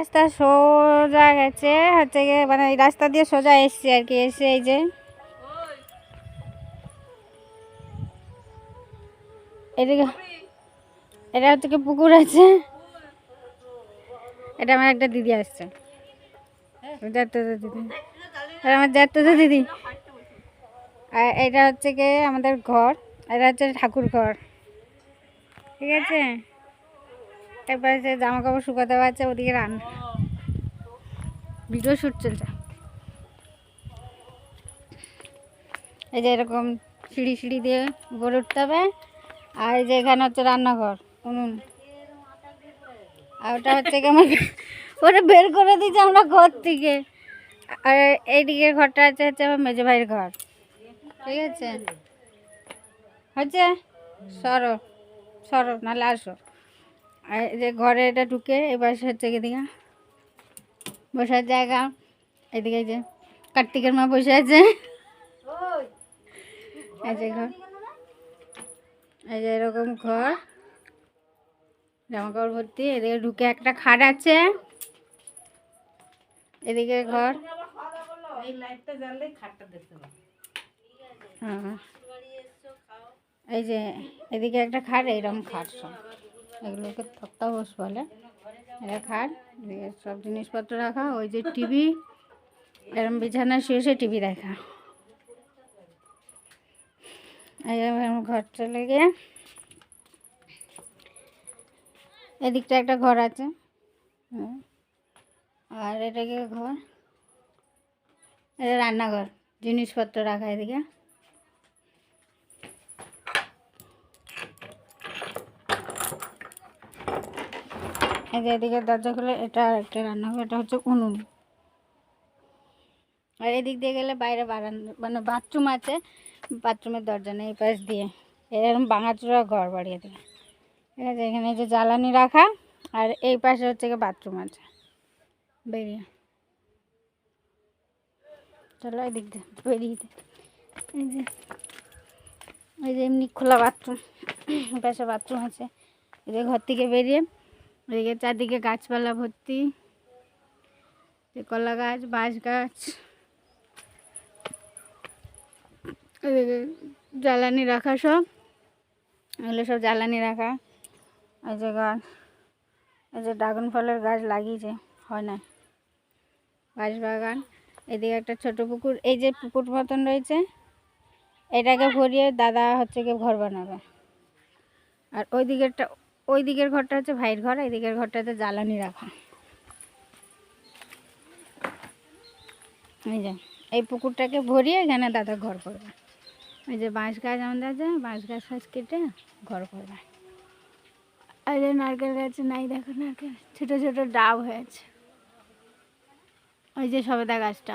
রাস্তা সোজা গেছে, হচ্ছে গিয়ে মানে রাস্তা দিয়ে সোজা এসছে আর কি, এসে এই যে এটা হচ্ছে কি পুকুর আছে। এটা আমার একটা দিদি আসছে। দিদি। এটা আমার যাত্রা দিদি। এটা হচ্ছে কি আমাদের ঘর, এটা হচ্ছে ঠাকুর ঘর। ঠিক আছে? এরপরে যে জামা কাপড় শুকাতে পারছে, ওদিকে রান। ভিডিও শ্যুট চলছে। এই যে এরকম সিঁড়ি সিঁড়ি দিয়ে উপরে উঠতে হবে। আর এই যে এখানে হচ্ছে রান্নাঘর, উনুন। আর ওটা হচ্ছে কি আমার ওটা বের করে দিয়েছে আমরা ঘর থেকে। আর এইদিকে ঘরটা আছে, হচ্ছে আমার মেজো ভাইয়ের ঘর। ঠিক আছে? হচ্ছে? সরো সরো, নাহলে আসো। আর যে ঘরে এটা ঢুকে এবার হচ্ছে এদিকে বসার জায়গা। এদিকে যে কার্তিকের মা বসে আছে। এই যে ঘর। এই যে এরকম ঘর। জামা কাপড় ভর্তি। এদিকে ঢুকে একটা খাট আছে। এদিকে ঘর। হ্যাঁ। এই যে এদিকে একটা খাট এইরকম খাট সব। এগুলোকে তক্তা বলে। খাট সব জিনিসপত্র রাখা। ওই যে টিভি, এরম বিছানা শুয়ে টিভি দেখা। ঘর চলে গিয়ে। এদিকটা একটা ঘর আছে। আর এটাকে ঘর, এটা রান্নাঘর, জিনিসপত্র রাখা এদিকে। এই যে এদিকে দরজা খুলে, এটা আর একটা রান্নাঘর, এটা হচ্ছে উনুন। আর এদিক দিয়ে গেলে বাইরে বারান্দা মানে বাথরুম আছে, বাথরুমের দরজা নেই পাশ দিয়ে। এরকম বাঙাচুরা ঘর বাড়িয়ে দিলে। ঠিক আছে এখানে যে জ্বালানি রাখা, আর এই পাশে হচ্ছে গিয়ে বাথরুম আছে। বেরিয়ে। চলো এদিক দিয়ে বেরিয়েছে এই যে এই যে এমনি খোলা বাথরুম পাশে বাথরুম আছে। এই যে ঘর থেকে বেরিয়ে এদিকে চারদিকে গাছপালা ভর্তি কলা গাছ, বাঁশ গাছ, এদিকে জ্বালানি রাখা সব, এগুলো সব জ্বালানি রাখা, এই যে গাছ, এই যে ড্রাগন ফলের গাছ লাগিয়েছে, হয় না, বাঁশ বাগান, এদিকে একটা ছোট পুকুর, এই যে পুকুর মতন রয়েছে, এটাকে ভরিয়ে দাদা হচ্ছে গিয়ে ঘর বানাবে, আর ওই দিকেরটা ওই দিকের ঘরটা হচ্ছে ভাইয়ের ঘর, এই দিকের ঘরটাতে জ্বালানি রাখা। এই যে, এই পুকুরটাকে ভরিয়ে এখানে দাদা ঘর করবে। এই যে বাঁশ গাছ আমাদের আছে, বাঁশ গাছ ফাছ কেটে ঘর করবে। আর নারকেল গাছে, নাই দেখো নারকেল, ছোটো ছোটো ডাব হয়েছে। ওই যে সবেদা গাছটা।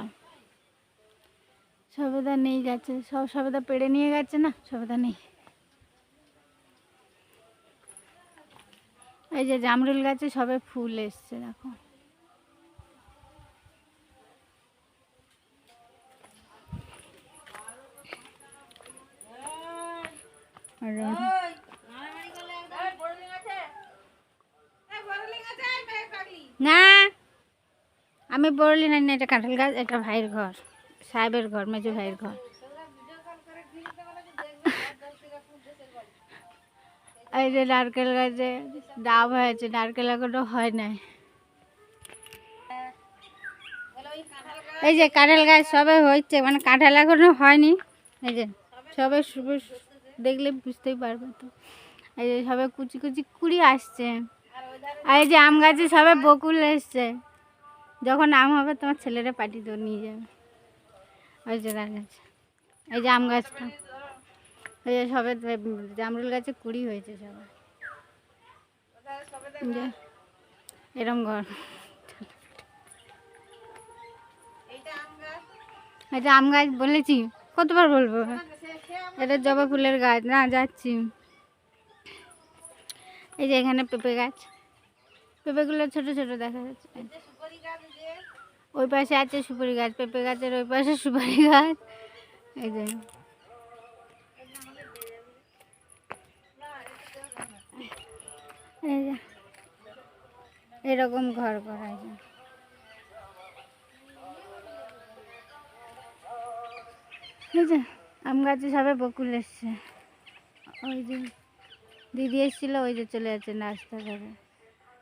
সবেদা নেই গাছে, সব সবেদা পেড়ে নিয়ে গেছে না? সবেদা নেই। এই যে জামরুল গাছে সবে ফুল এসছে দেখো। না আমি বললি না না, এটা কাঁঠাল গাছ এটা ভাইয়ের ঘর সাহেবের ঘর মেজো ভাইয়ের ঘর। এই যে নারকেল গাছে ডাব হয়েছে, নারকেল এখনও হয় নাই। এই যে কাঁঠাল গাছ সবে হয়েছে মানে কাঁঠাল এখনও হয়নি। এই যে সবে শুভ- দেখলে বুঝতেই পারবে তো। এই যে সবে কুচি কুচি কুড়ি আসছে। আর এই যে আম গাছে সবে বকুল এসছে। যখন আম হবে তোমার ছেলেরা পাটি তো নিয়ে যাবে। ওই যে গাছ এই যে আম গাছটা। সবে জামরুল গাছে কুড়ি হয়েছে সবাই এরম ঘর। এটা আম গাছ বলেছি, কতবার বলব? এটা জবা ফুলের গাছ, না, যাচ্ছি। এই যে এখানে পেঁপে গাছ। পেঁপেগুলো ছোট ছোট দেখা যাচ্ছে। ওই পাশে আছে সুপারি গাছ, পেঁপে গাছের ওই পাশে সুপারি গাছ। এই যে। এই যে। এরকম ঘর করা এই যে, আম গাছে সবাই বকুল এসছে। ওই যে, দিদি এসেছিল, ওই যে চলে যাচ্ছে রাস্তা ধরে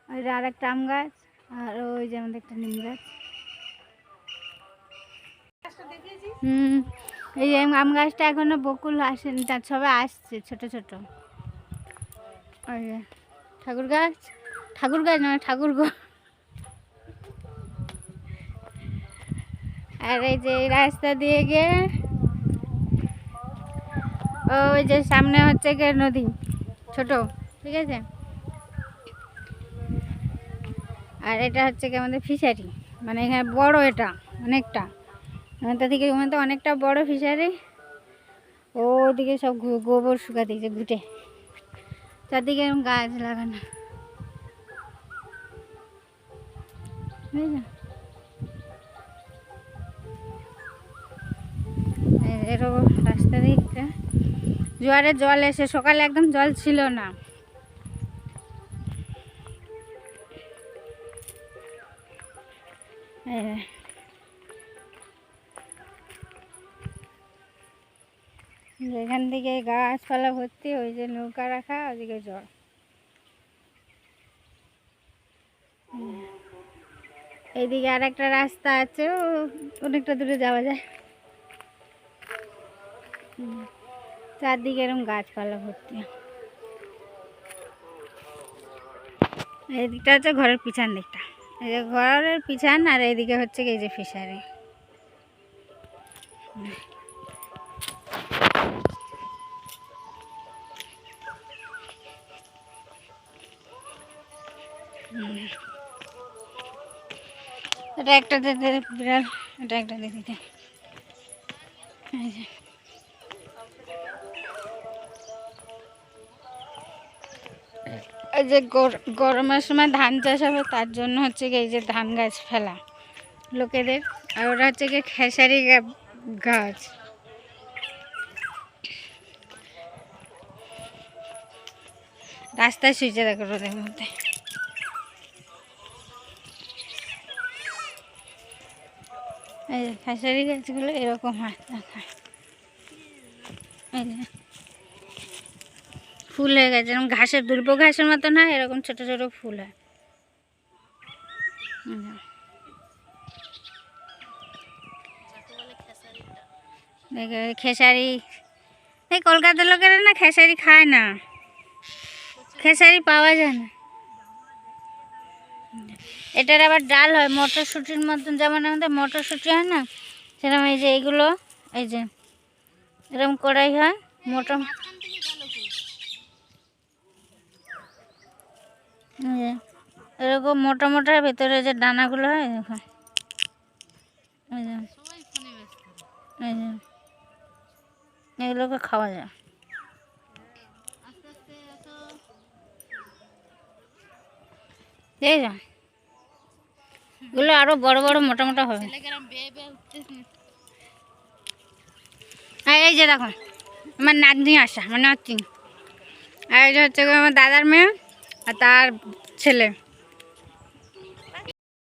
ওই যে আর একটা আম গাছ, আর ওই যে আমাদের একটা নিম গাছ। হুম, এই যে আম গাছটা এখনও বকুল আসেনি, তার সবাই আসছে, ছোট ছোট। ওই যে। ঠাকুর গাছ? ঠাকুর গাছ নয় ঠাকুর আর এই যে রাস্তা দিয়ে গিয়ে ওই যে সামনে হচ্ছে গিয়ে নদী, ছোট, ঠিক আছে? আর এটা হচ্ছে কি আমাদের ফিশারি মানে এখানে বড় এটা, অনেকটা। ওখানটা থেকে ওখানে তো অনেকটা বড় ফিশারি, ওদিকে সব গোবর শুকা দিয়েছে ঘুটে। চারদিকে এরকম গাছ লাগানো। এরকম রাস্তা দিকটা জোয়ারে জল এসে, সকালে একদম জল ছিল না। এখান থেকে গাছপালা ভর্তি, ওই যে নৌকা রাখা, ওদিকে জল। এইদিকে আর একটা রাস্তা আছে অনেকটা দূরে যাওয়া যায়। চারদিকে এরকম গাছপালা ভর্তি। এই দিকটা হচ্ছে ঘরের পিছন দিকটা। এই যে ঘরের পিছন আর এইদিকে হচ্ছে এই যে ফিশারি এটা একটা বিড়াল। এটা একটা এই যে। এই যে গর- গরমের সময় ধান চাষ হবে, তার জন্য হচ্ছে কি এই যে ধান গাছ ফেলা। লোকেদের। আর ওরা হচ্ছে কি খেসারি গাছ। রাস্তায় শুয়েছে দেখো রোদের মধ্যে। এই খেসারি গাছগুলো এরকম হয় ফুল হয়ে গেছে এরকম ঘাসের দুর্ব ঘাসের মতো না এরকম ছোট ছোট ফুল হয়। খেসারি। এই কলকাতার লোকেরা না খেসারি খায় না। খেসারি পাওয়া যায় না। এটার আবার ডাল হয়, মটরশুঁটির মতন, যেমন আমাদের মটরশুঁটি হয় না, সেরকম এই যে এইগুলো এই যে, এরকম কড়াই হয়, মোটর এরকম মোটা মোটা ভেতরে যে দানাগুলো হয় দেখো এগুলোকে খাওয়া যায়। এই যে। এগুলো আরও বড় বড় মোটা মোটা হবে। আর এই যে দেখো আমার নাতনি আসা আমার নাতনি আর এই যে হচ্ছে আমার দাদার মেয়ে আর তার ছেলে।